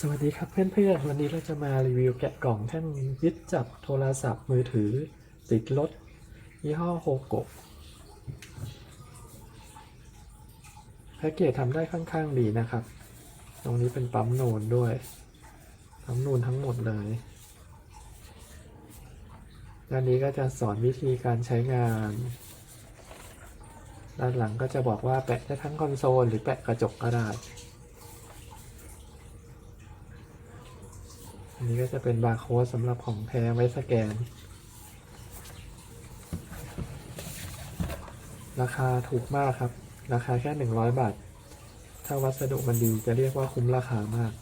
สวัสดีครับเพื่อนๆ วันนี้เราจะมารีวิวแกะกล่องแท่นยึดจับโทรศัพท์มือถือ ติดรถยี่ห้อโฮโกะแพ็กเกจทำได้ค่อนข้างดีนะครับ ตรงนี้เป็นปั๊มนูนด้วยปั๊มนูนทั้งหมดเลยด้านนี้ก็จะสอนวิธีการใช้งาน ด้านหลังก็จะบอกว่าแปะได้ทั้งคอนโซลหรือแปะกระจกก็ได้ นนี้ก็จะเป็นบาร์โค้ดสำหรับของแท้ไว้สแกน ราคาถูกมากครับ ราคาแค่ 100 บาท ถ้าวัสดุมันดีจะเรียกว่าคุ้มราคามาก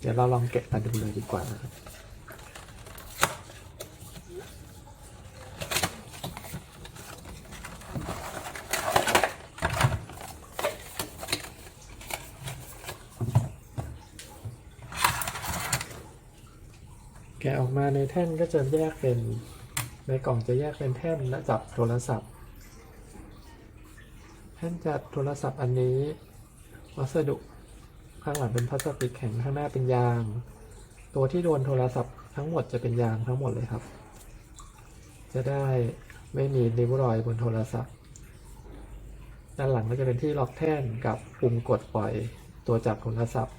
เดี๋ยวเราลองแกะกันดูเลยดีกว่านะครับ แกะออกมาในแท่นก็จะแยกเป็นในกล่องจะแยกเป็นแท่นและจับโทรศัพท์ แท่นจับโทรศัพท์อันนี้ วัสดุข้างหลังเป็นพลาสติกแข็งข้างหน้าเป็นยาง ตัวที่โดนโทรศัพท์ทั้งหมดจะเป็นยางทั้งหมดเลยครับ จะได้ไม่มีริ้วรอยบนโทรศัพท์ ด้านหลังก็จะเป็นที่ล็อกแท่นกับปุ่มกดปล่อยตัวจับโทรศัพท์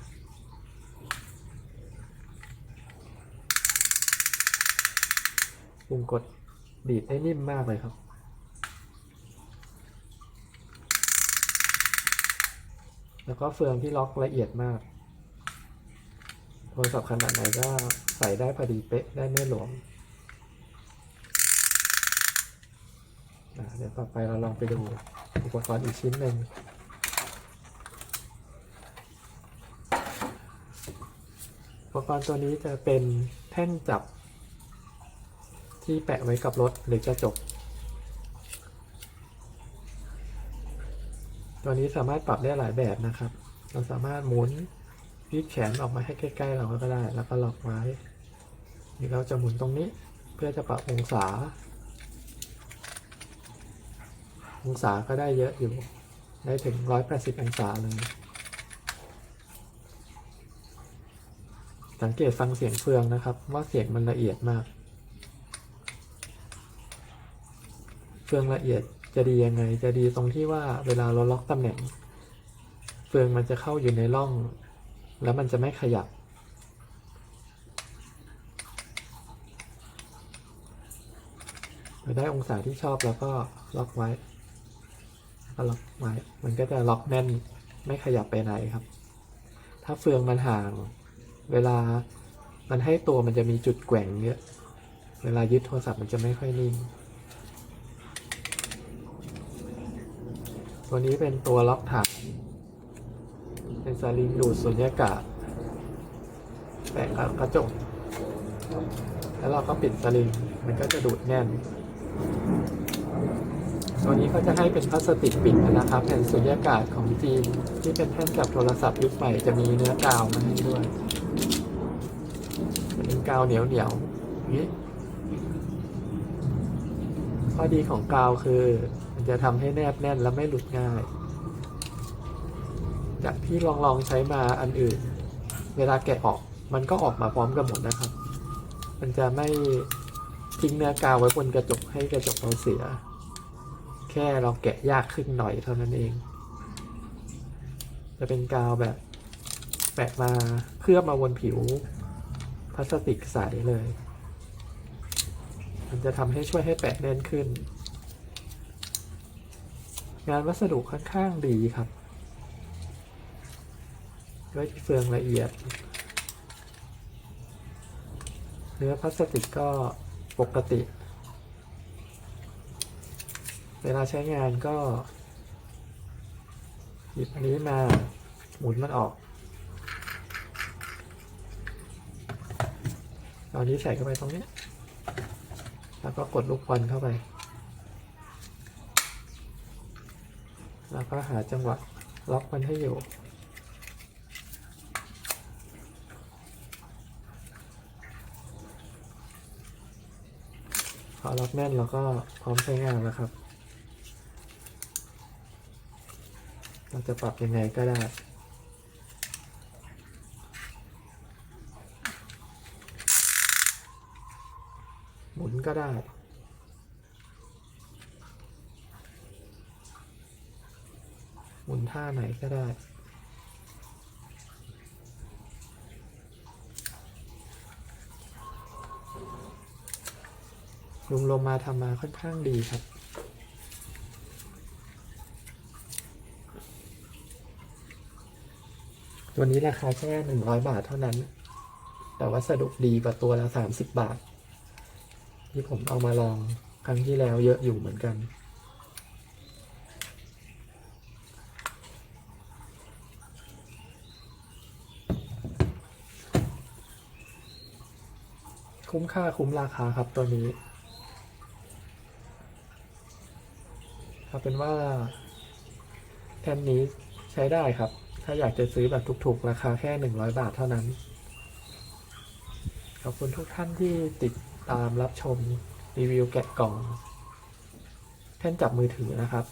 ปุ่มกดดีดได้นิ่มมากเลยครับ แล้วก็เฟืองที่ล็อกละเอียดมาก โทรศัพท์ขนาดไหนก็ใส่ได้พอดีเป๊ะได้ไม่หลวมเดี๋ยวต่อไปเราลองไปดูอุปกรณ์อีกชิ้นหนึ่งอุปกรณ์ตัวนี้จะเป็นแท่นจับ ที่แปะไว้กับรถหรือกระจก ตัวนี้สามารถปรับได้หลายแบบนะครับ เราสามารถหมุนพลิกแขนออกมาให้ใกล้ ๆ เราก็ได้ แล้วก็ล็อกไว้นี่เราจะหมุนตรงนี้เพื่อจะปรับองศา องศาก็ได้เยอะอยู่ ได้ถึง 180 องศาเลย สังเกตฟังเสียงเฟืองนะครับ ว่าเสียงมันละเอียดมาก เฟืองละเอียดจะดียังไง จะดีตรงที่ว่าเวลาเราล็อกตำแหน่ง เฟืองมันจะเข้าอยู่ในร่อง แล้วมันจะไม่ขยับเราได้องศาที่ชอบแล้วก็ล็อกไว้ก็ล็อกไว้ มันก็จะล็อกแน่นไม่ขยับไปไหนครับ ถ้าเฟืองมันห่าง เวลามันให้ตัวมันจะมีจุดแกว่งเยอะ เวลายึดโทรศัพท์มันจะไม่ค่อยนิ่ง ตัวนี้เป็นตัวล็อกถัง เป็นสลิงดูดสุญญากาศแปะกับกระจก แล้วเราก็ปิดสลิง มันก็จะดูดแน่น ตัวนี้เขาจะให้เป็นพลาสติกปิดนะครับแผ่นสุญญากาศของจีนที่เป็นแท่นจับโทรศัพท์ยุคใหม่จะมีเนื้อกาวมาให้ด้วย เป็นกาวเหนียวเหนียวๆนี้ข้อดีของกาวคือ จะทำให้แนบแน่นและไม่หลุดง่าย จากที่ลองลองใช้มาอันอื่น เวลาแกะออกมันก็ออกมาพร้อมกันหมดนะครับ มันจะไม่ทิ้งเนื้อกาวไว้บนกระจกให้กระจกเราเสีย แค่เราแกะยากขึ้นหน่อยเท่านั้นเอง จะเป็นกาวแบบแปะมาเคลือบมาบนผิวพลาสติกใสเลย มันจะทำให้ช่วยให้แปะแน่นขึ้น งานวัสดุค่อนข้างดีครับด้วยที่เฟืองละเอียด เนื้อพลาสติกก็ปกติ เวลาใช้งานก็หยิบอันนี้มาหมุนมันออกเอาอันนี้ใส่เข้าไปตรงนี้ แล้วก็กดลูกบอลเข้าไป แล้วก็หาจังหวะล็อกมันให้อยู่ พอล็อกแน่นเราก็พร้อมใช้งานแล้วครับ เราจะปรับยังไงก็ได้หมุนก็ได้ ท่าไหนก็ได้ ลุงลงมาทำมาค่อนข้างดีครับตัวนี้ราคาแค่หนึ่งร้อยบาทเท่านั้น แต่วัสดุดีกว่าตัวละสามสิบบาท ที่ผมเอามาลองครั้งที่แล้วเยอะอยู่เหมือนกัน คุ้มค่าคุ้มราคาครับตัวนี้เอาเป็นว่าแท่นนี้ใช้ได้ครับ ถ้าอยากจะซื้อแบบถูกๆ ราคาแค่หนึ่งร้อยบาทเท่านั้น ขอบคุณทุกท่านที่ติดตามรับชมรีวิวแกะกล่อง แท่นจับมือถือนะครับ